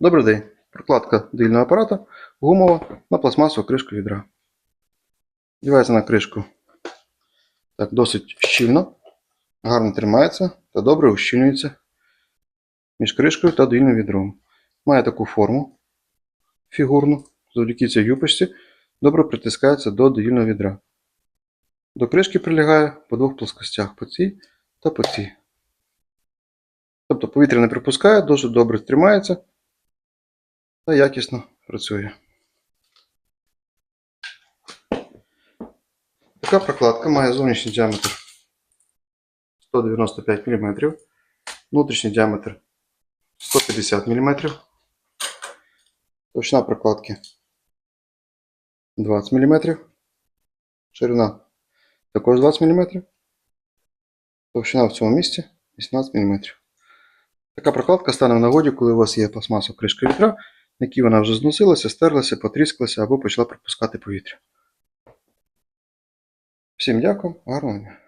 Добрий день. Прокладка дильного апарата гумова на пластмасову кришку відра. Дівається на кришку так, досить щільно, гарно тримається та добре ущільнюється між кришкою та дильним відром. Має таку форму фігурну, завдяки цій юпочці добре притискається до доїльного відра. До кришки прилягає по двох плоскостях, по цій та по цій. Тобто повітря не припускає, дуже добре тримається та якісно працює. Така прокладка має зовнішній діаметр 195 мм, внутрішній діаметр 150 мм, товщина прокладки 20 мм, ширина також 20 мм, товщина в цьому місці 18 мм. Така прокладка стане в нагоді, коли у вас є пластмасова кришка вітра, на якій вона вже зносилася, стерлася, потріскалася або почала пропускати повітря. Всім дякую, гарного дня.